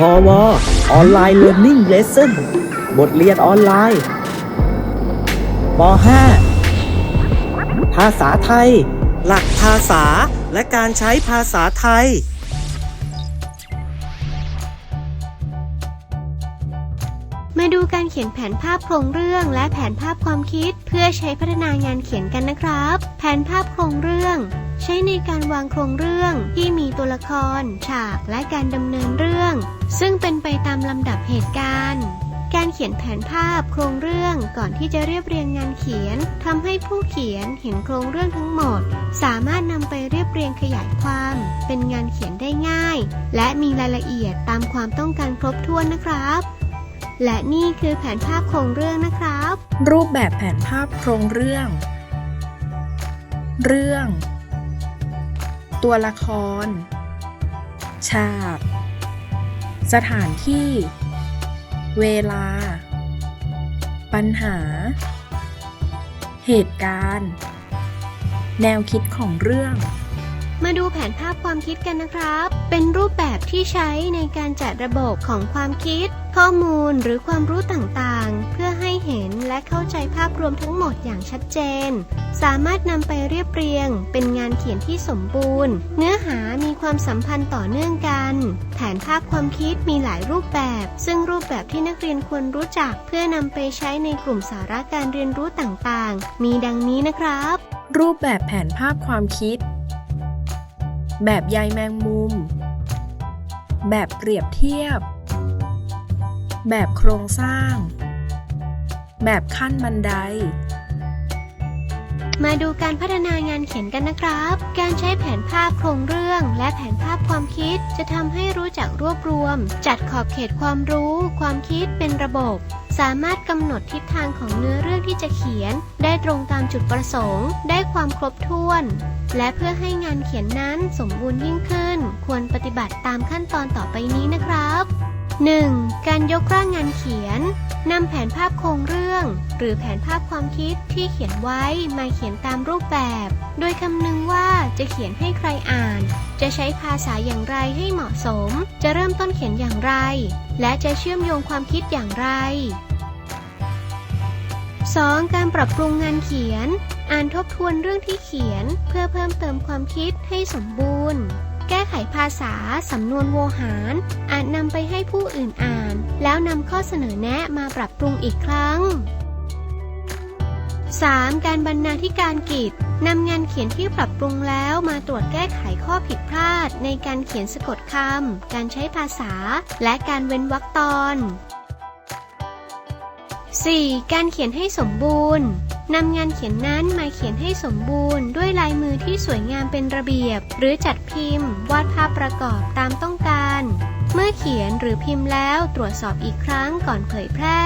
พอวออนไลน์เรียน i ิ g เลส s o n บทเรียนออนไลน์ป .5 ภาษาไทย หลักภาษาและการใช้ภาษาไทย มาดูการเขียนแผนภาพโครงเรื่องและแผนภาพความคิดเพื่อใช้พัฒนางานเขียนกันนะครับ แผนภาพโครงเรื่อง ใช้ในการวางโครงเรื่องที่มีตัวละคร ฉากและการดำเนินเรื่อง ซึ่งเป็นไปตามลำดับเหตุการณ์ การเขียนแผนภาพโครงเรื่องก่อนที่จะเรียบเรียงงานเขียนทำให้ผู้เขียนเห็นโครงเรื่องทั้งหมด สามารถนำไปเรียบเรียงขยายความ เป็นงานเขียนได้ง่าย และมีรายละเอียดตามความต้องการครบถ้วนนะครับและนี่คือแผนภาพโครงเรื่องนะครับ รูปแบบแผนภาพโครงเรื่อง เรื่อง ตัวละคร ฉาก สถานที่ เวลา ปัญหา เหตุการณ์ แนวคิดของเรื่อง มาดูแผนภาพความคิดกันนะครับ เป็นรูปแบบที่ใช้ในการจัดระบบของความคิด ข้อมูลหรือความรู้ต่างๆ และเข้าใจภาพรวมทั้งหมดอย่างชัดเจน สามารถนำไปเรียบเรียง เป็นงานเขียนที่สมบูรณ์ เนื้อหามีความสัมพันธ์ต่อเนื่องกัน แผนภาพความคิดมีหลายรูปแบบ ซึ่งรูปแบบที่นักเรียนควรรู้จัก เพื่อนำไปใช้ในกลุ่มสาระการเรียนรู้ต่างๆ มีดังนี้นะครับ รูปแบบแผนภาพความคิด แบบใยแมงมุม แบบเปรียบเทียบ แบบโครงสร้าง แบบขั้นบันได มาดูการพัฒนางานเขียนกันนะครับ การใช้แผนภาพโครงเรื่อง และแผนภาพความคิดจะทำให้รู้จักรวบรวม จัดขอบเขตความรู้ ความคิดเป็นระบบ สามารถกำหนดทิศทางของเนื้อเรื่องที่จะเขียน ได้ตรงตามจุดประสงค์ ได้ความครบถ้วน และเพื่อให้งานเขียนนั้นสมบูรณ์ยิ่งขึ้น ควรปฏิบัติตามขั้นตอนต่อไปนี้นะครับ 1. การยกร่างงานเขียน นำแผนภาพโครงเรื่อง หรือแผนภาพความคิดที่เขียนไว้มาเขียนตามรูปแบบ โดยคำนึงว่าจะเขียนให้ใครอ่าน จะใช้ภาษาอย่างไรให้เหมาะสม จะเริ่มต้นเขียนอย่างไร และจะเชื่อมโยงความคิดอย่างไร 2. การปรับปรุงงานเขียน อ่านทบทวนเรื่องที่เขียน เพื่อเพิ่มเติมความคิดให้สมบูรณ์ แก้ไขภาษา สำนวนโวหาร อาจนำไปให้ผู้อื่นอ่าน แล้วนำข้อเสนอแนะมาปรับปรุงอีกครั้ง 3. การบรรณาธิการกิจนำงานเขียนที่ปรับปรุงแล้วมาตรวจแก้ไขข้อผิดพลาด ในการเขียนสะกดคำ การใช้ภาษา และการเว้นวรรคตอน 4. การเขียนให้สมบูรณ์ นำงานเขียนนั้นมาเขียนให้สมบูรณ์ ด้วยลายมือที่สวยงามเป็นระเบียบ หรือจัดพิมพ์ วาดภาพประกอบตามต้องการ เมื่อเขียนหรือพิมพ์แล้วตรวจสอบอีกครั้งก่อนเผยแพร่